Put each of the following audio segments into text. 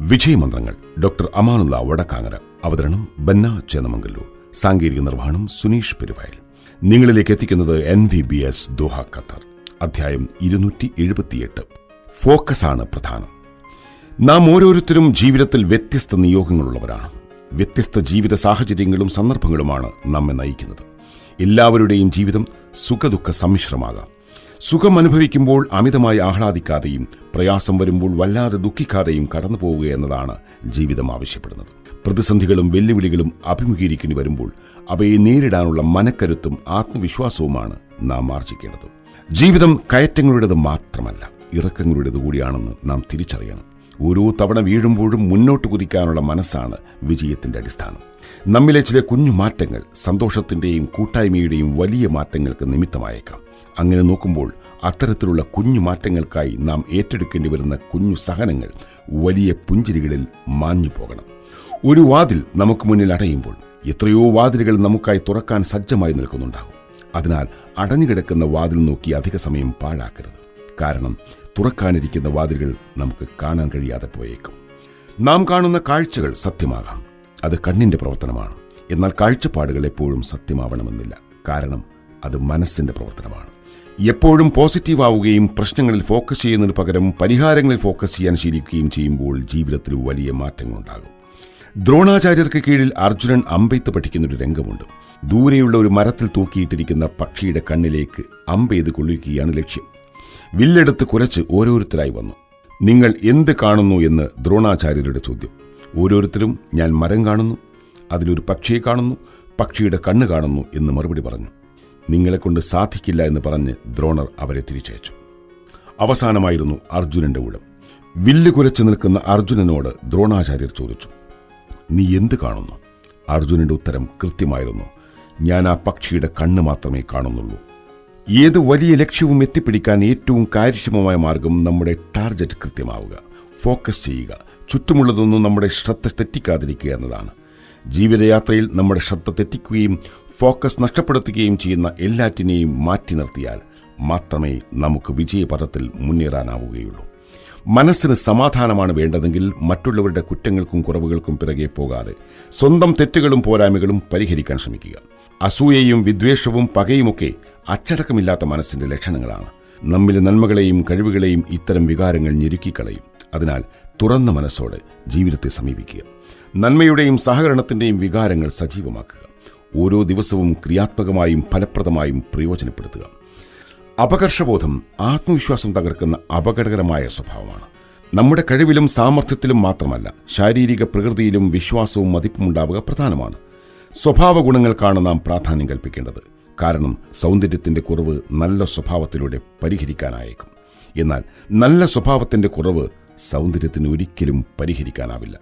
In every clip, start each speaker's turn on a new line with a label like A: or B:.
A: വിജയമന്ത്രങ്ങൾ doctor Amanullah Vadakkangara അവതരണം ബന്ന ചേന്നമംഗല്ലൂർ സാങ്കേതിക നിർവഹണം സുനീഷ് പെരുവയൽ. നിങ്ങളിലേക്ക് എത്തിക്കുന്നത് N V B S Doha Qatar. അധ്യായം ഇരുന്നൂറ്റി എഴുപത്തിയെട്ട് ആണ് പ്രധാനം. നാം ഓരോരുത്തരും ജീവിതത്തിൽ വ്യത്യസ്ത നിയോഗങ്ങളുള്ളവരാണ്. വ്യത്യസ്ത ജീവിത സാഹചര്യങ്ങളും സന്ദർഭങ്ങളുമാണ് നമ്മെ നയിക്കുന്നത്. എല്ലാവരുടെയും ജീവിതം സുഖദുഃഖ സമ്മിശ്രമാകാം സുഖം അനുഭവിക്കുമ്പോൾ അമിതമായി ആഹ്ലാദിക്കാതെയും പ്രയാസം വരുമ്പോൾ വല്ലാതെ ദുഃഖിക്കാതെയും കടന്നു പോവുക എന്നതാണ് ജീവിതം ആവശ്യപ്പെടുന്നത്. പ്രതിസന്ധികളും വെല്ലുവിളികളും അഭിമുഖീകരിക്കേണ്ടി വരുമ്പോൾ അവയെ നേരിടാനുള്ള മനക്കരുത്തും ആത്മവിശ്വാസവുമാണ് നാം ആർജിക്കേണ്ടത്. ജീവിതം കയറ്റങ്ങളുടേത് മാത്രമല്ല ഇറക്കങ്ങളുടേത് കൂടിയാണെന്ന് നാം തിരിച്ചറിയണം. ഓരോ തവണ വീഴുമ്പോഴും മുന്നോട്ട് കുതിക്കാനുള്ള മനസ്സാണ് വിജയത്തിന്റെ അടിസ്ഥാനം. നമ്മിലെ ചില കുഞ്ഞു മാറ്റങ്ങൾ സന്തോഷത്തിന്റെയും കൂട്ടായ്മയുടെയും വലിയ മാറ്റങ്ങൾക്ക് നിമിത്തമായേക്കാം. അങ്ങനെ നോക്കുമ്പോൾ അത്തരത്തിലുള്ള കുഞ്ഞു മാറ്റങ്ങൾക്കായി നാം ഏറ്റെടുക്കേണ്ടി വരുന്ന കുഞ്ഞു സഹനങ്ങൾ വലിയ പുഞ്ചിരികളിൽ മാഞ്ഞു പോകണം. ഒരു വാതിൽ നമുക്ക് മുന്നിൽ അടയുമ്പോൾ എത്രയോ വാതിലുകൾ നമുക്കായി തുറക്കാൻ സജ്ജമായി നിൽക്കുന്നുണ്ടാകും. അതിനാൽ അടഞ്ഞുകിടക്കുന്ന വാതിൽ നോക്കി അധിക സമയം പാഴാക്കരുത്. കാരണം തുറക്കാനിരിക്കുന്ന വാതിലുകൾ നമുക്ക് കാണാൻ കഴിയാതെ പോയേക്കും. നാം കാണുന്ന കാഴ്ചകൾ സത്യമാകാം. അത് കണ്ണിന്റെ പ്രവർത്തനമാണ്. എന്നാൽ കാഴ്ചപ്പാടുകൾ എപ്പോഴും സത്യമാവണമെന്നില്ല. കാരണം അത് മനസ്സിന്റെ പ്രവർത്തനമാണ്. എപ്പോഴും പോസിറ്റീവ് ആവുകയും പ്രശ്നങ്ങളിൽ ഫോക്കസ് ചെയ്യുന്നതിന് പകരം പരിഹാരങ്ങളിൽ ഫോക്കസ് ചെയ്യാൻ ശീലിക്കുകയും ചെയ്യുമ്പോൾ ജീവിതത്തിൽ വലിയ മാറ്റങ്ങളുണ്ടാകും. ദ്രോണാചാര്യർക്ക് കീഴിൽ അർജുനൻ അമ്പെയ്ത്ത് പഠിക്കുന്ന ഒരു രംഗമുണ്ട്. ദൂരെയുള്ള ഒരു മരത്തിൽ തൂക്കിയിട്ടിരിക്കുന്ന പക്ഷിയുടെ കണ്ണിലേക്ക് അമ്പെയ്ത് കൊള്ളിക്കുകയാണ് ലക്ഷ്യം. വില്ലെടുത്ത് കുരച്ച് ഓരോരുത്തരായി വന്നു. നിങ്ങൾ എന്ത് കാണുന്നു? എന്ന് ദ്രോണാചാര്യരുടെ ചോദ്യം. ഓരോരുത്തരും ഞാൻ മരം കാണുന്നു അതിലൊരു പക്ഷിയെ കാണുന്നു പക്ഷിയുടെ കണ്ണ് കാണുന്നു എന്ന് മറുപടി പറഞ്ഞു. നിങ്ങളെക്കൊണ്ട് സാധിക്കില്ല എന്ന് പറഞ്ഞ് ദ്രോണർ അവരെ തിരിച്ചയച്ചു. അവസാനമായിരുന്നു അർജുനന്റെ ഊഴം. വില്ല് കുരച്ചു നിൽക്കുന്ന അർജുനനോട് ദ്രോണാചാര്യർ ചോദിച്ചു നീ എന്ത് കാണുന്നു? അർജുനന്റെ ഉത്തരം കൃത്യമായിരുന്നു ഞാൻ ആ പക്ഷിയുടെ കണ്ണ് മാത്രമേ കാണുന്നുള്ളൂ. ഏത് വലിയ ലക്ഷ്യവും എത്തിപ്പിടിക്കാൻ ഏറ്റവും കാര്യക്ഷമമായ മാർഗം നമ്മുടെ ടാർഗറ്റ് കൃത്യമാവുക ഫോക്കസ് ചെയ്യുക ചുറ്റുമുള്ളതൊന്നും നമ്മുടെ ശ്രദ്ധ തെറ്റിക്കാതിരിക്കുക എന്നതാണ്. ജീവിതയാത്രയിൽ നമ്മുടെ ശ്രദ്ധ തെറ്റിക്കുകയും ഫോക്കസ് നഷ്ടപ്പെടുത്തുകയും ചെയ്യുന്ന എല്ലാറ്റിനെയും മാറ്റി നിർത്തിയാൽ മാത്രമേ നമുക്ക് വിജയപഥത്തിൽ മുന്നേറാനാവുകയുള്ളൂ. മനസ്സിന് സമാധാനമാണ് വേണ്ടതെങ്കിൽ മറ്റുള്ളവരുടെ കുറ്റങ്ങൾക്കും കുറവുകൾക്കും പിറകെ പോകാതെ സ്വന്തം തെറ്റുകളും പോരായ്മകളും പരിഹരിക്കാൻ ശ്രമിക്കുക. അസൂയയും വിദ്വേഷവും പകയുമൊക്കെ അച്ചടക്കമില്ലാത്ത മനസ്സിന്റെ ലക്ഷണങ്ങളാണ്. നമ്മിലെ നന്മകളെയും കഴിവുകളെയും ഇത്തരം വികാരങ്ങൾ ഞെരുക്കിക്കളയും. അതിനാൽ തുറന്ന മനസ്സോടെ ജീവിതത്തെ സമീപിക്കുക. നന്മയുടെയും സഹകരണത്തിന്റെയും വികാരങ്ങൾ സജീവമാക്കുക. ഓരോ ദിവസവും ക്രിയാത്മകമായും ഫലപ്രദമായും പ്രയോജനപ്പെടുത്തുക. അപകർഷബോധം ആത്മവിശ്വാസം തകർക്കുന്ന അപകടകരമായ സ്വഭാവമാണ്. നമ്മുടെ കഴിവിലും സാമർഥ്യത്തിലും മാത്രമല്ല ശാരീരിക പ്രകൃതിയിലും വിശ്വാസവും മതിപ്പും ഉണ്ടാവുക പ്രധാനമാണ്. സ്വഭാവ ഗുണങ്ങൾക്കാണ് നാം പ്രാധാന്യം കൽപ്പിക്കേണ്ടത്. കാരണം സൗന്ദര്യത്തിന്റെ കുറവ് നല്ല സ്വഭാവത്തിലൂടെ പരിഹരിക്കാനായേക്കും. എന്നാൽ നല്ല സ്വഭാവത്തിന്റെ കുറവ് സൗന്ദര്യത്തിന് ഒരിക്കലും പരിഹരിക്കാനാവില്ല.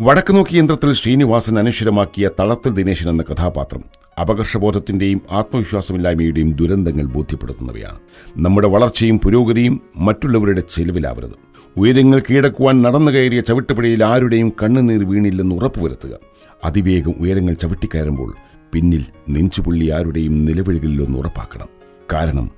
A: വടക്ക് നോക്കി യന്ത്രത്തിൽ ശ്രീനിവാസൻ അനശ്വരമാക്കിയ തളത്തിൽ ദിനേശൻ എന്ന കഥാപാത്രം അപകർഷബോധത്തിന്റെയും ആത്മവിശ്വാസമില്ലായ്മയുടെയും ദുരന്തങ്ങൾ ബോധ്യപ്പെടുത്തുന്നവയാണ്. നമ്മുടെ വളർച്ചയും പുരോഗതിയും മറ്റുള്ളവരുടെ ചെലവിലാവരുത്. ഉയരങ്ങൾ കീഴടക്കുവാൻ നടന്നു കയറിയ ചവിട്ടുപടിയിൽ ആരുടെയും കണ്ണുനീർ വീണില്ലെന്ന് ഉറപ്പുവരുത്തുക. അതിവേഗം ഉയരങ്ങൾ ചവിട്ടിക്കയറുമ്പോൾ പിന്നിൽ നെഞ്ചുപുള്ളി ആരുടെയും നിലവിളികളിലൊന്ന് ഉറപ്പാക്കണം. കാരണം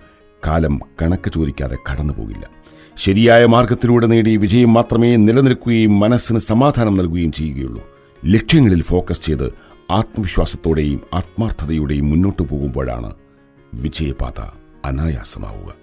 A: കാലം കണക്ക് ചോദിക്കാതെ കടന്നുപോകില്ല. ശരിയായ മാർഗത്തിലൂടെ നേടിയ വിജയം മാത്രമേ നിലനിൽക്കുകയും മനസ്സിന് സമാധാനം നൽകുകയും ചെയ്യുകയുള്ളൂ. ലക്ഷ്യങ്ങളിൽ ഫോക്കസ് ചെയ്ത് ആത്മവിശ്വാസത്തോടെയും ആത്മാർത്ഥതയോടെയും മുന്നോട്ടു പോകുമ്പോഴാണ് വിജയപാത അനായാസമാവുക.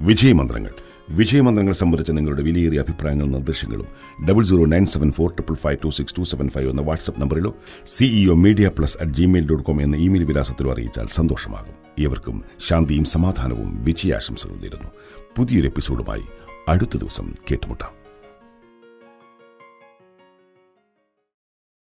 A: വിജയമന്ത്രങ്ങൾ. വിജയമന്ത്രങ്ങൾ സംബന്ധിച്ച നിങ്ങളുടെ വിലയേറിയ അഭിപ്രായങ്ങളും നിർദ്ദേശങ്ങളും double zero nine seven four triple five two six two seven five എന്ന WhatsApp നമ്പറിലോ CEO media plus at Gmail dot com എന്ന ഇമെയിൽ വിലാസത്തിലോ അറിയിച്ചാൽ സന്തോഷമാകും. ഏവർക്കും ശാന്തിയും സമാധാനവും വിജയാശംസകളും നേരുന്നു. പുതിയൊരു എപ്പിസോഡുമായി അടുത്ത ദിവസം കേട്ടുമുട്ടാം.